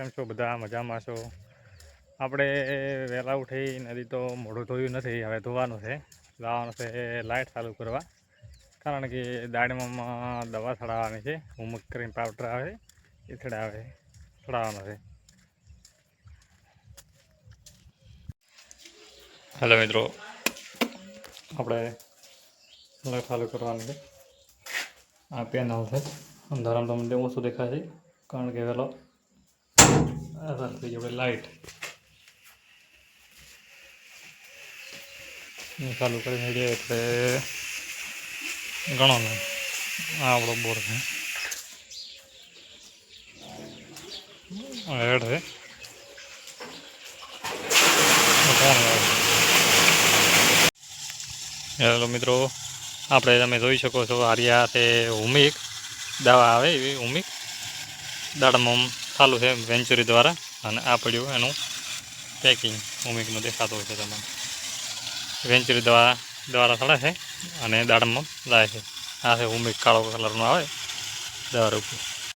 કેમ છો? બધા મજામાં છો? આપણે વહેલા ઉઠી નદી તો મોઢું ધોયું નથી, હવે ધોવાનું છે. લાવવાનું છે લાઇટ ચાલુ કરવા. કારણ કે દાડીમાં દવા ચડાવવાની છે. ઉમક કરીને પાવડર આવે, એ ચડાવે, ચડાવવાનો છે. હેલો મિત્રો. આપણે લાઇટ ચાલુ કરવાની છે. આ પેનલ છે. અંધારામાં તમને ઓછું દેખાય છે. કારણ કે પેલો અસર થઈ આપણે લાઇટ ચાલુ કરી મેળીએ એટલે ઘણો ને આ આપણો બોર છે હેડ છે? હેલો મિત્રો આપણે તમે જોઈ શકો છો આર્યા છે હુમિક દવા આવે એવી હુમિક દાડમાં ચાલુ છે વેન્ચુરી દ્વારા અને આ પડ્યું એનું પેકિંગ ઉમિકનું દેખાતું હોય છે તમને વેન્ચુરી દવા દ્વારા ચડે છે અને દાડમમાં જાય છે. આ છે ઉમિક કાળો કલરનો આવે, દવા રૂપિયા